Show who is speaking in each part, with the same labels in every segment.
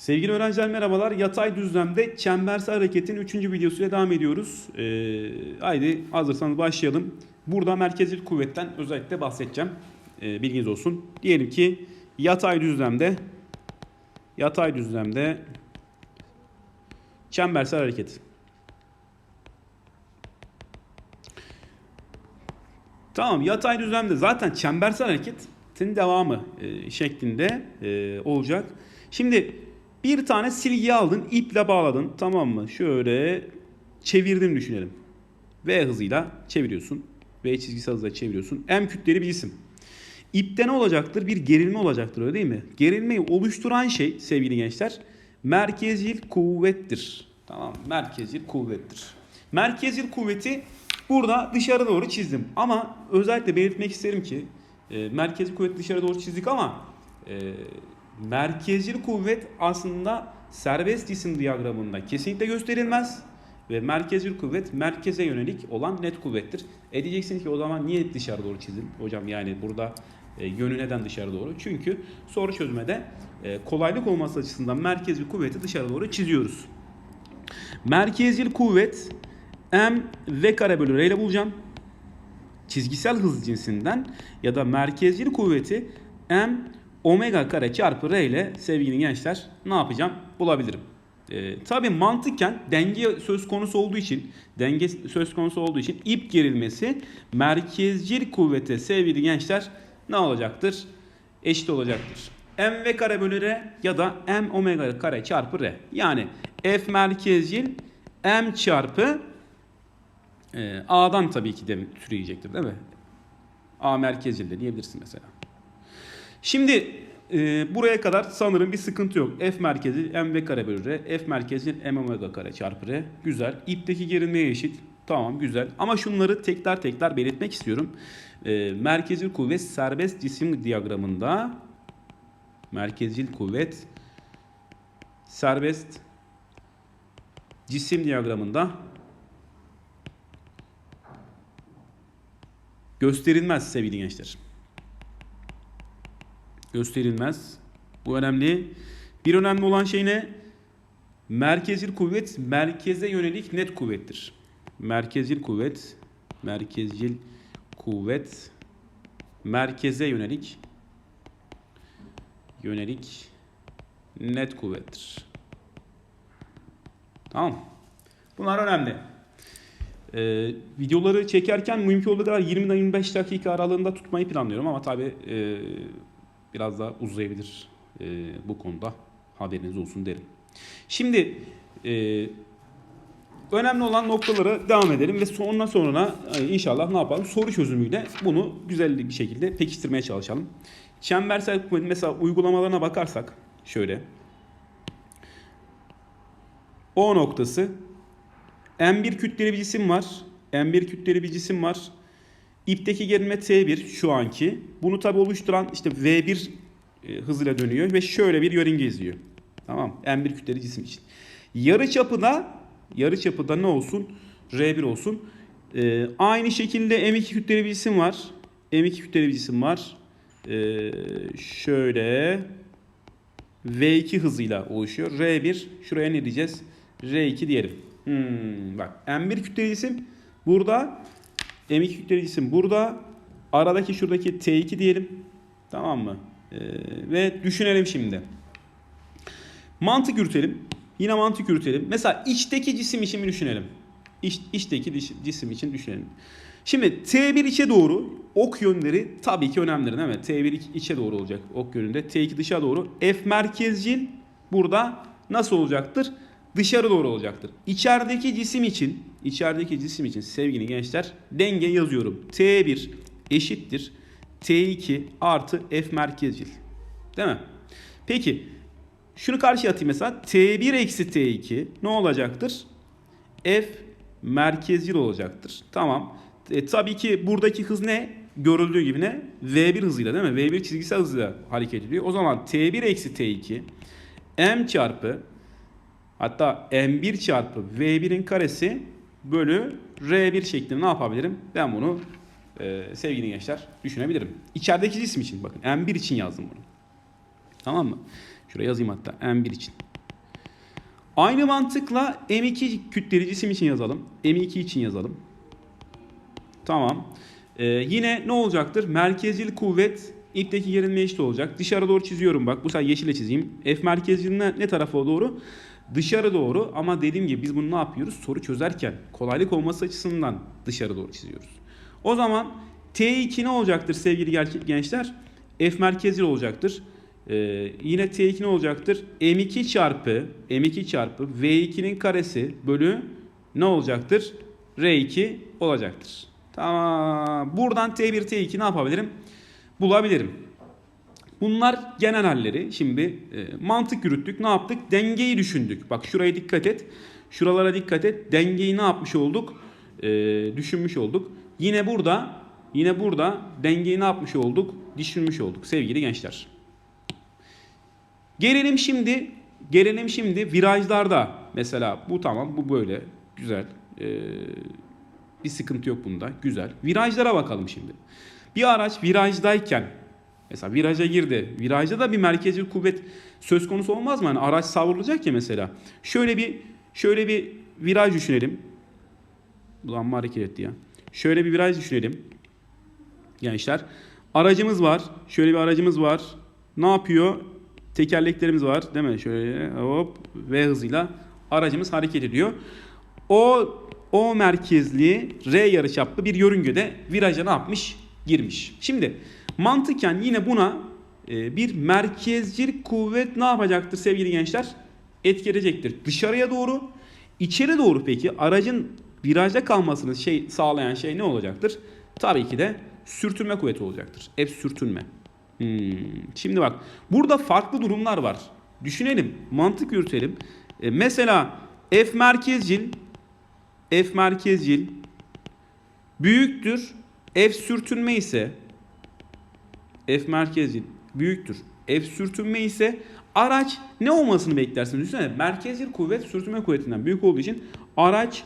Speaker 1: Sevgili öğrenciler merhabalar. Yatay düzlemde çembersel hareketin 3. videosuyla devam ediyoruz. Ee, haydi hazırsanız başlayalım. Burada merkezli kuvvetten özellikle bahsedeceğim. Ee, bilginiz olsun. Diyelim ki yatay düzlemde yatay düzlemde çembersel hareket. Tamam yatay düzlemde zaten çembersel hareketin devamı e, şeklinde e, olacak. Şimdi bir tane silgi aldın, iple bağladın tamam mı? Şöyle çevirdim düşünelim. V hızıyla çeviriyorsun. V çizgisi hızıyla çeviriyorsun. M kütleli bir cisim. İpte ne olacaktır? Bir gerilme olacaktır öyle değil mi? Gerilmeyi oluşturan şey sevgili gençler merkezil kuvvettir. Tamam merkezil kuvvettir. Merkezil kuvveti burada dışarı doğru çizdim. Ama özellikle belirtmek isterim ki e, merkezil kuvveti dışarı doğru çizdik ama e, merkezil kuvvet aslında serbest cisim diyagramında kesinlikle gösterilmez. Ve merkezil kuvvet merkeze yönelik olan net kuvvettir. E diyeceksiniz ki o zaman niye dışarı doğru çizin? Hocam yani burada e, yönü neden dışarı doğru? Çünkü soru çözmede e, kolaylık olması açısından merkezil kuvveti dışarı doğru çiziyoruz. Merkezil kuvvet m v kare bölü r ile bulacağım. Çizgisel hız cinsinden ya da merkezil kuvveti m omega kare çarpı r ile sevgili gençler ne yapacağım? Bulabilirim. Ee, tabii mantıken denge söz konusu olduğu için denge söz konusu olduğu için ip gerilmesi merkezcil kuvvete sevgili gençler ne olacaktır? Eşit olacaktır. M v kare bölü r ya da m omega kare çarpı r. Yani f merkezcil m çarpı e, a'dan tabii ki de türeyecektir değil mi? A merkezcil de diyebilirsin mesela. Şimdi e, buraya kadar sanırım bir sıkıntı yok. F merkezi m v kare bölü r. F merkezi m omega kare çarpı r. Güzel. İpteki gerilmeye eşit. Tamam güzel. Ama şunları tekrar tekrar belirtmek istiyorum. E, merkezil kuvvet serbest cisim diyagramında merkezil kuvvet serbest cisim diyagramında gösterilmez sevgili gençler gösterilmez. Bu önemli. Bir önemli olan şey ne? Merkezil kuvvet merkeze yönelik net kuvvettir. Merkezil kuvvet merkezil kuvvet merkeze yönelik yönelik net kuvvettir. Tamam. Bunlar önemli. Ee, videoları çekerken mümkün olduğu kadar 20-25 dakika aralığında tutmayı planlıyorum ama tabi e, biraz daha uzayabilir e, bu konuda haberiniz olsun derim. Şimdi e, önemli olan noktalara devam edelim ve sonra sonra e, inşallah ne yapalım soru çözümüyle bunu güzel bir şekilde pekiştirmeye çalışalım. Çembersel kuvvet mesela uygulamalarına bakarsak şöyle O noktası M1 kütleli bir cisim var. M1 kütleli bir cisim var. İpteki gerilme T1 şu anki. Bunu tabi oluşturan işte V1 e, hızıyla dönüyor ve şöyle bir yörünge izliyor. Tamam. M1 kütleli cisim için. Yarı çapı da yarı çapı da ne olsun? R1 olsun. Ee, aynı şekilde M2 kütleli bir cisim var. M2 kütleli bir cisim var. Ee, şöyle V2 hızıyla oluşuyor. R1 şuraya ne diyeceğiz? R2 diyelim. Hmm, bak M1 kütleli cisim burada M2 kütleli burada. Aradaki şuradaki T2 diyelim. Tamam mı? Ee, ve düşünelim şimdi. Mantık yürütelim. Yine mantık yürütelim. Mesela içteki cisim için düşünelim? İç, içteki cisim için düşünelim. Şimdi T1 içe doğru ok yönleri tabii ki önemlidir değil mi? T1 içe doğru olacak ok yönünde. T2 dışa doğru. F merkezcil burada nasıl olacaktır? Dışarı doğru olacaktır. İçerideki cisim için, içerideki cisim için sevgili gençler denge yazıyorum. T1 eşittir. T2 artı F merkezcil. Değil mi? Peki şunu karşıya atayım mesela. T1 eksi T2 ne olacaktır? F merkezcil olacaktır. Tamam. E, tabii ki buradaki hız ne? Görüldüğü gibi ne? V1 hızıyla değil mi? V1 çizgisel hızıyla hareket ediyor. O zaman T1 eksi T2 M çarpı hatta M1 çarpı V1'in karesi bölü R1 şeklinde ne yapabilirim? Ben bunu e, sevgili gençler düşünebilirim. İçerideki cisim için bakın M1 için yazdım bunu. Tamam mı? Şuraya yazayım hatta M1 için. Aynı mantıkla M2 kütleli cisim için yazalım. M2 için yazalım. Tamam. Ee, yine ne olacaktır? Merkezcil kuvvet ipteki gerilme eşit olacak. Dışarı doğru çiziyorum bak. Bu sefer yeşile çizeyim. F merkezcil ne, ne tarafa doğru? Dışarı doğru ama dediğim gibi biz bunu ne yapıyoruz? Soru çözerken kolaylık olması açısından dışarı doğru çiziyoruz. O zaman T2 ne olacaktır sevgili gençler? F merkezcil olacaktır. Ee, yine T2 ne olacaktır? M2 çarpı M2 çarpı V2'nin karesi bölü ne olacaktır? R2 olacaktır. Tamam. Buradan T1 T2 ne yapabilirim? Bulabilirim. Bunlar genel halleri. Şimdi e, mantık yürüttük. Ne yaptık? Dengeyi düşündük. Bak şuraya dikkat et. Şuralara dikkat et. Dengeyi ne yapmış olduk? E, düşünmüş olduk. Yine burada yine burada dengeyi ne yapmış olduk? Düşünmüş olduk sevgili gençler. Gelelim şimdi gelelim şimdi virajlarda. Mesela bu tamam bu böyle güzel. Ee, bir sıkıntı yok bunda. Güzel. Virajlara bakalım şimdi. Bir araç virajdayken mesela viraja girdi. Virajda da bir merkezi kuvvet söz konusu olmaz mı? Yani araç savrulacak ya mesela. Şöyle bir şöyle bir viraj düşünelim. Ulan mı hareket etti ya. Şöyle bir viraj düşünelim. Gençler. Aracımız var. Şöyle bir aracımız var. Ne yapıyor? Tekerleklerimiz var. Değil mi? Şöyle hop V hızıyla aracımız hareket ediyor. O o merkezli R yarıçaplı bir yörüngede viraja ne yapmış? Girmiş. Şimdi mantıken yine buna e, bir merkezcil kuvvet ne yapacaktır sevgili gençler? Etkileyecektir. Dışarıya doğru, içeri doğru peki aracın virajda kalmasını şey sağlayan şey ne olacaktır? Tabii ki de sürtünme kuvveti olacaktır. Hep sürtünme. Hmm. Şimdi bak burada farklı durumlar var. Düşünelim, mantık yürütelim. E, mesela F merkezcil F merkezcil büyüktür. F sürtünme ise F merkezcil büyüktür. F sürtünme ise araç ne olmasını beklersiniz? Düşünsene merkezcil kuvvet sürtünme kuvvetinden büyük olduğu için araç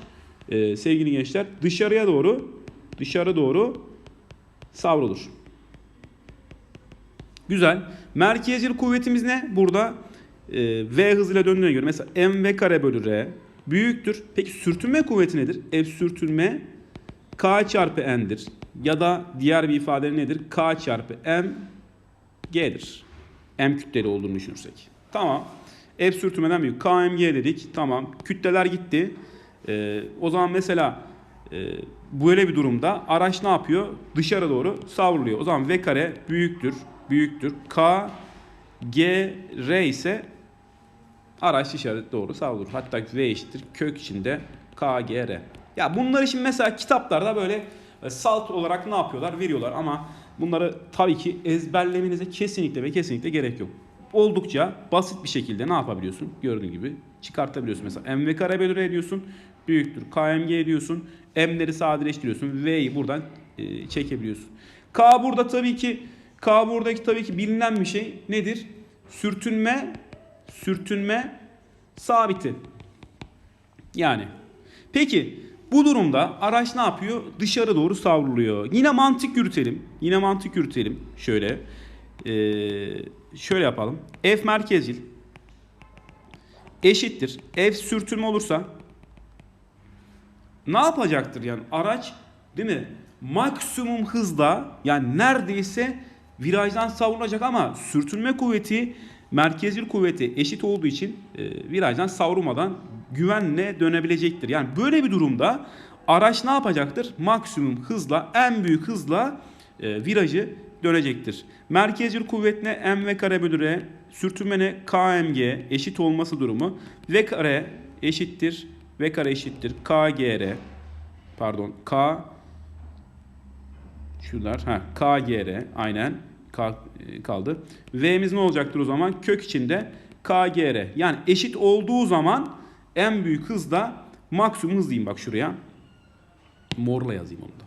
Speaker 1: e, sevgili gençler dışarıya doğru dışarı doğru savrulur. Güzel. Merkezcil kuvvetimiz ne? Burada e, V hızıyla döndüğüne göre mesela mv kare bölü r büyüktür. Peki sürtünme kuvveti nedir? F sürtünme K çarpı N'dir. Ya da diğer bir ifade nedir? K çarpı M G'dir. M kütleli olduğunu düşünürsek. Tamam. F sürtünmeden büyük. KMG dedik. Tamam. Kütleler gitti. Ee, o zaman mesela e, böyle bir durumda araç ne yapıyor? Dışarı doğru savruluyor. O zaman V kare büyüktür. Büyüktür. K G R ise araç dışarı doğru savrulur. Hatta V eşittir kök içinde K G R. Ya bunları şimdi mesela kitaplarda böyle salt olarak ne yapıyorlar? Veriyorlar ama bunları tabii ki ezberlemenize kesinlikle ve kesinlikle gerek yok. Oldukça basit bir şekilde ne yapabiliyorsun? Gördüğün gibi çıkartabiliyorsun. Mesela mv kare bölü r diyorsun. Büyüktür. kmg diyorsun. m'leri sadeleştiriyorsun. v'yi buradan e, çekebiliyorsun. k burada tabii ki k buradaki tabii ki bilinen bir şey nedir? Sürtünme sürtünme sabiti. Yani peki bu durumda araç ne yapıyor? Dışarı doğru savruluyor. Yine mantık yürütelim. Yine mantık yürütelim. Şöyle. Ee, şöyle yapalım. F merkezcil eşittir. F sürtünme olursa ne yapacaktır yani araç değil mi? Maksimum hızda yani neredeyse virajdan savrulacak ama sürtünme kuvveti merkezcil kuvveti eşit olduğu için e, virajdan savrulmadan güvenle dönebilecektir. Yani böyle bir durumda araç ne yapacaktır? Maksimum hızla en büyük hızla e, virajı dönecektir. Merkezcil kuvvet ne? M ve kare bölü R. Sürtünme ne? KMG eşit olması durumu. V kare eşittir. V kare eşittir. KGR. Pardon. K şunlar. Ha, KGR aynen. E, kaldı. V'miz ne olacaktır o zaman? Kök içinde KGR. Yani eşit olduğu zaman en büyük hızda maksimum hız diyeyim bak şuraya. Morla yazayım onu da.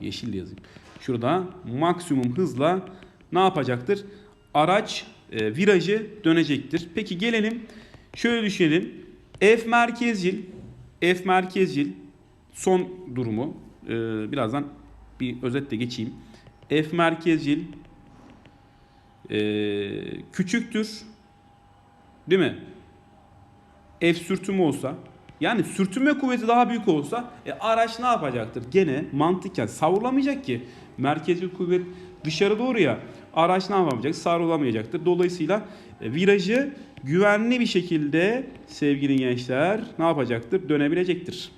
Speaker 1: Yeşille yazayım. Şurada maksimum hızla ne yapacaktır? Araç e, virajı dönecektir. Peki gelelim şöyle düşünelim. F merkezcil F merkezcil son durumu e, birazdan bir özetle geçeyim. F merkezcil e, küçüktür değil mi? F sürtünme olsa yani sürtünme kuvveti daha büyük olsa e, araç ne yapacaktır? Gene mantıken savrulamayacak ki. Merkezi kuvvet dışarı doğru ya. Araç ne yapamayacak? Savrulamayacaktır. Dolayısıyla e, virajı güvenli bir şekilde sevgili gençler ne yapacaktır? Dönebilecektir.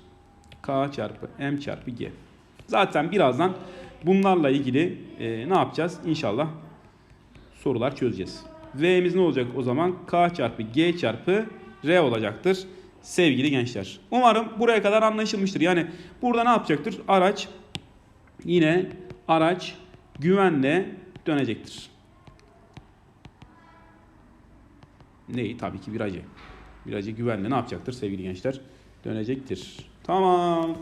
Speaker 1: K çarpı M çarpı G. Zaten birazdan bunlarla ilgili e, ne yapacağız? İnşallah sorular çözeceğiz. V'miz ne olacak o zaman? K çarpı G çarpı R olacaktır sevgili gençler. Umarım buraya kadar anlaşılmıştır. Yani burada ne yapacaktır? Araç yine araç güvenle dönecektir. Neyi? Tabii ki virajı. Virajı güvenle ne yapacaktır sevgili gençler? Dönecektir. Tamam.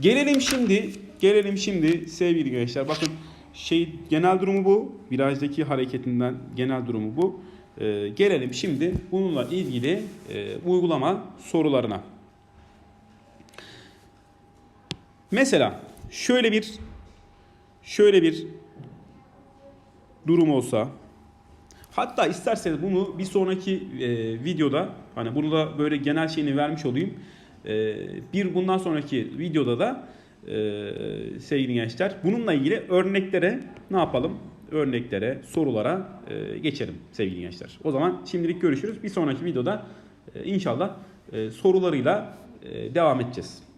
Speaker 1: Gelelim şimdi, gelelim şimdi sevgili gençler. Bakın şey genel durumu bu. Virajdaki hareketinden genel durumu bu. Ee, gelelim şimdi bununla ilgili e, uygulama sorularına. Mesela şöyle bir şöyle bir durum olsa hatta isterseniz bunu bir sonraki e, videoda hani bunu da böyle genel şeyini vermiş olayım. E, bir bundan sonraki videoda da e, sevgili gençler bununla ilgili örneklere ne yapalım? Örneklere, sorulara e, geçelim sevgili gençler. O zaman şimdilik görüşürüz. Bir sonraki videoda e, inşallah e, sorularıyla e, devam edeceğiz.